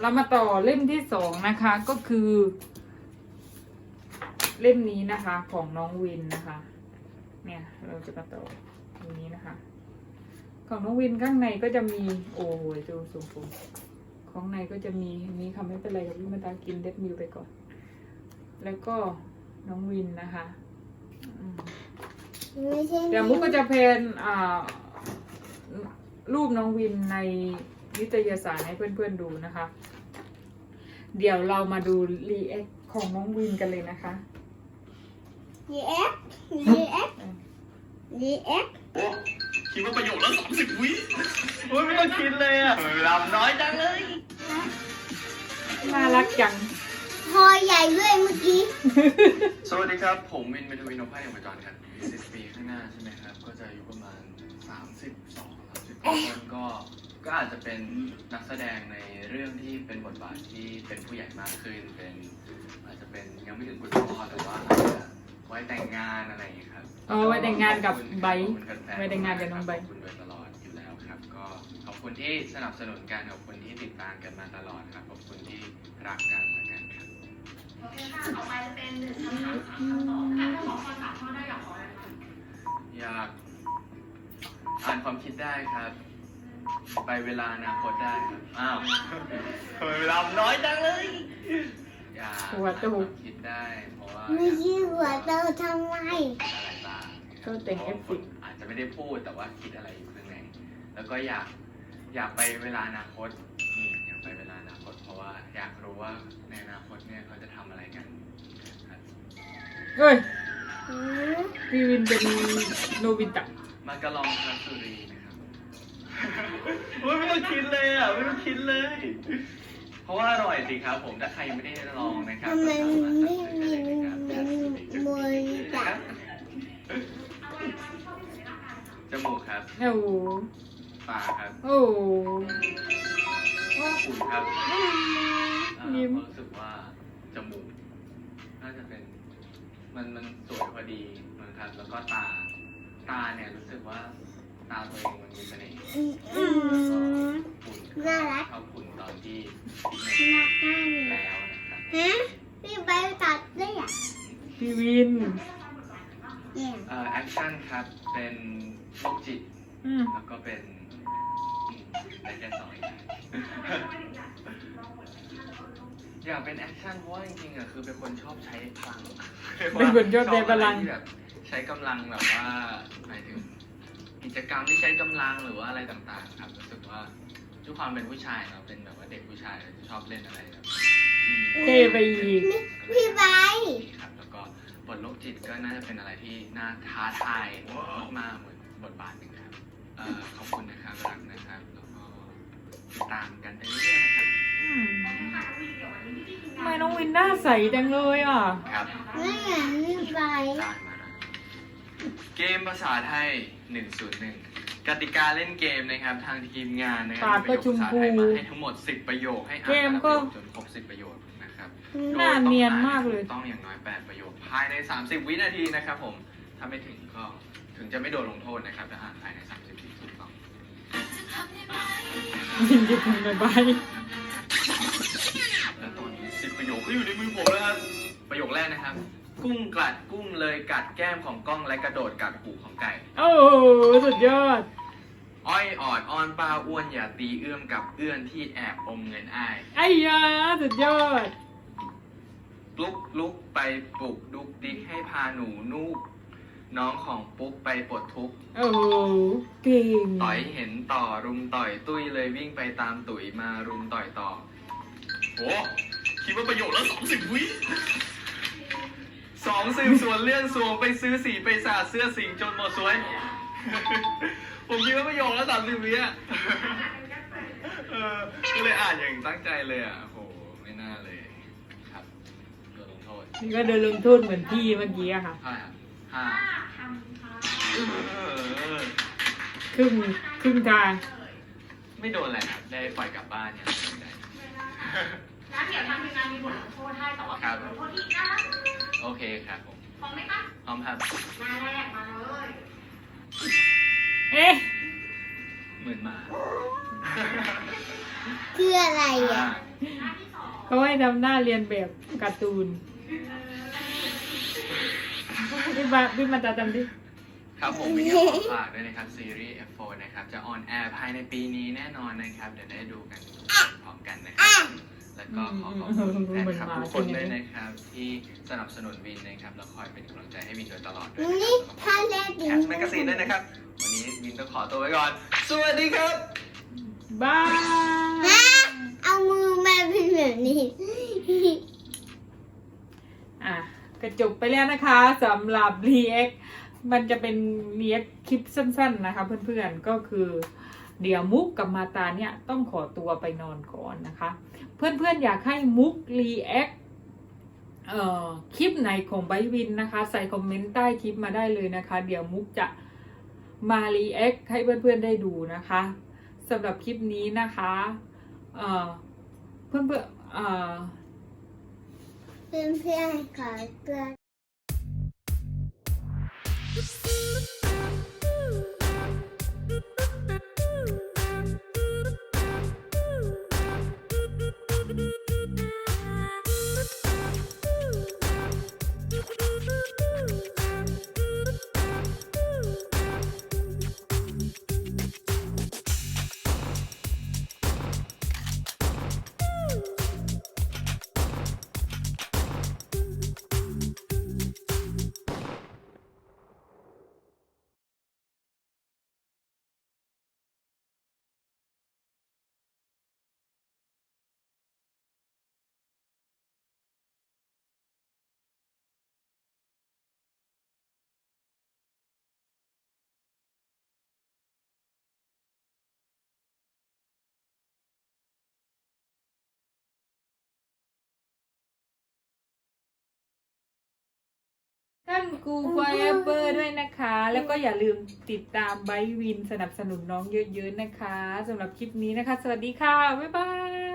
เรามาต่อเล่มที่สองนะคะก็คือ เล่มนี้นะคะของน้องวินนะคะ เนี่ยเราจะมาต่อตรงนี้นะคะ ของน้องวินข้างในก็จะมีโอ้โหดูสูงผมของในก็จะมีอันนี้ค่ะไม่เป็นไรกับพี่มาตากินเด็ดมิวไปก่อน แล้วก็น้องวินนะคะอืมไม่ใช่เดี๋ยวมุกก็จะเพนอ่ารูปน้องวินในนิตยสารให้เพื่อนๆดูนะคะ เดี๋ยวเรามาดูรีแอคของน้องวินกันเลยนะคะดีเอ็กดีเอ็กดีเอ็กคิดว่าประโยคละสามสิบวิโอ้ยไม่ต้องคิดเลยอะเวลาน้อยจังเลย น่ารักจังพอใหญ่ด้วยเมื่อกี้ สวัสดีครับ ผมวินเมทวินโอภาสอย่างประจรครับสิบปีข้างหน้าใช่ไหมครับ ก็จะอายุประมาณสามสิบสองสามสิบต้นก็ ก็อาจจะเป็นนักแสดงในเรื่องที่เป็นบทบาทที่เป็นผู้ใหญ่มากขึ้น เป็นอาจจะเป็นยังไม่ถึงคุณพ่อแต่ว่าอาจจะไว้แต่งงานอะไรอย่างเงี้ยครับอ๋อไว้แต่งงานกับไบร์ทขอบคุณแฟนๆไว้แต่งงานกับน้องไบร์ท ขอบคุณโดยตลอดอยู่แล้วครับ ก็ขอบคุณที่สนับสนุนกันขอบคุณที่ติดตามกันมาตลอดครับขอบคุณที่รักกันเหมือนกันครับ โอเคค่ะ ต่อไปจะเป็นหนึ่งคำถามสามคำตอบนะคะถ้าขอคำถามข้อได้อยากขออะไรคะ อยากอ่านความคิดได้ครับ ไปเวลาอนาคตได้ครับอ้าวทำไมเวลามันน้อยจังเลยอยากหัวอ่านตูความคิดได้เพราะว่าไม่ใช่หัวโตทำไมอะไรบ้างก็แต่งเอฟคฟินอาจจะไม่ได้พูดแต่ว่าคิดอะไรอยู่ข้างใน แล้วก็อยากอยากไปเวลาอนาคตอืมอยากไปเวลาอนาคต เพราะว่าอยากรู้ว่าในอนาคตเนี่ยเขาจะทำอะไรกันครับเฮ้ยอืมพี่วินเป็นโนบิตะมากระลองคาสุรี นะครับไม่ต้องคิดเลยอะไม่ต้องคิดเลย เพราะว่าอร่อยสิครับ ผมถ้าใครยังไม่ได้ลองนะครับทำไมก็สาารถไม่สั่งซื้อมีได้เลยนะครับมวยจับจมูกครับโอ้โหปากครับโอ้โหขุนครับอ่ายิ้มรู้สึกว่าจมูกน่าจะเป็น มันมันสวยพอดีนะครับแล้วก็ตาตาเนี่ยรู้สึกว่า ตาตัวเองมันมีเสน่ห์อืมอืมขุนน่ารักชอบขุนตอนที่นักนั่นแล้วนะครับฮะพี่ใบตัดได้อะพี่วิน เนี่ยเอ่อแอคชั่นครับเป็นโรคจิตอืมแล้วก็เป็นอืมได้แค่สองอย่างอยากเป็นแอคชั่นเพราะว่าจริงๆอะคือเป็นคนชอบใช้พลังเป็นคนชอบใช้พลังชอบอะไรที่แบบใช้กำลังแบบว่าหมายถึง กิจกรรมที่ใช้กำลังหรือว่าอะไรต่างๆ ครับรู้สึกว่าด้วยความเป็นผู้ชายเนาะเป็นแบบว่าเด็กผู้ชายที่ชอบเล่นอะไรแบบอืมเท่ไปอีกพี่ใบครับแล้วก็บทโรคจิตก็น่าจะเป็นอะไรที่น่าท้าทายมากๆเหมือนบทบาทหนึ่งครับเอ่อขอบคุณนะครับรักนะครับแล้วก็ติดตามกันไปเรื่อยๆนะครับอืมทำไมน้องวินหน้าใสจังเลยอะครับไม่เห็นพี่ใบได้มาแล้ว เกมภาษาไทย 101 กติกาเล่นเกมนะครับ ทางทีมงานนะครัปากก็ประโยคชมภาษาพูไทยมาให้ทั้งหมด 10 ประโยคให้อ่านเกมก็แต่ละประโยคจนครบ 10 ประโยคนะครับหน้าเนียนมากเลยต้องอย่างน้อย 8 ประโยคภายใน 30 วินาทีนะครับผม ถ้าไม่ถึงก็ถึงจะไม่โดนลงโทษนะครับถ้าอ่านภายใน 30วิถูกต้องวินจะทำอะไรและตอนนี้ 10 ประโยคก็อยู่ในมือผมแล้วครับประโยคแรกนะครับ กุ้งกัดกุ้งเลยกัดแก้มของกล้องและกระโดดกัดหูของไก่ โอ้โหสุดยอด อ้อยออดอ้อนป้าอ้วนอย่าตีเอื้อมกับเอื้อนที่แอบอมเงินอ้ายไอ้ยาสุดยอด ลุกลุกไปปลุกดุกดิกให้พาหนูนูกน้องของปุ๊กไปปลดทุกข์โอ้โหเก่งต่อยเห็นต่อรุมต่อยตุ้ยเลยวิ่งไปตามตุ๋ยมารุมต่อยต่อ โหคิดว่าประโยชน์แล้วสองสิบวิส องสืบสวนเรื่องสวงไปซื้อสีไปสาดเสื้อสิงจนหมดสวย ผมคิดว่าประโยคแล้วสามสิบวิอะเออก็เลยอ่านอย่างตั้งใจเลยอะโหไม่น่าเลยครับโดนลงโทษนี่ก็เดินลงโทษเหมือนพี่เมื่อกี้อะค่ะเท่าไหร่ครับห้าคำค่ะเออครึ่งครึ่งทาง ไม่โดนอะไรครับได้ปล่อยกลับบ้านเนี่ยได้งั้นเดี๋ยวทางทีมงานมีบทลงโทษให้แต่ว่าบทลงโทษที่น่ารัก โอเคครับผมพร้อมไหมคะพร้อมครับหน้าแรกมาเลยเอ๊ะเหมือนหมาคืออะไรอะอ่าเขาให้ทำหน้าเรียนแบบการ์ตูนพี่บาพี่มาตาจำดิ ครับผมมีของฝากด้วยนะครับ ซีรีส์ F4 นะครับ จะออนแอร์ภายในปีนี้แน่นอนนะครับ เดี๋ยวได้ดูกันพร้อมกันนะครับ แล้วก็ขอขอบคุณแฟนคลับทุกคนด้วยนะครับ ที่สนับสนุนวินนะครับแล้วคอยเป็นกำลังใจให้วินโดยตลอดด้วยนะนี่ครับถ้าเล่นแคสแมกกาซีนด้วยนะครับ วันนี้วินต้องขอตัวไว้ก่อน สวัสดีครับ บายฮะเอามือมาเป็นแบบนี้ อะกระจบไปแล้วนะคะสำหรับ React มันจะเป็น React คลิปสั้นๆนะคะเพื่อนๆก็คือ เดี๋ยวมุกกับมาตาเนี่ยต้องขอตัวไปนอนก่อนนะคะ เพื่อนๆอยากให้มุก React เอ่อคลิปไหนของไบวินนะคะ ใส่คอมเมนต์ใต้คลิปมาได้เลยนะคะ เดี๋ยวมุกจะมา React ให้เพื่อนๆได้ดูนะคะสำหรับคลิปนี้นะคะเอ่อนๆเพื่อนๆเอ่อเพื่อน เพื่อนๆขอตัวท่านกู forever ด้วยนะคะ แล้วก็อย่าลืมติดตามไบวินสนับสนุนน้องเยอะๆนะคะสำหรับคลิปนี้นะคะ สวัสดีค่ะ บ๊ายบาย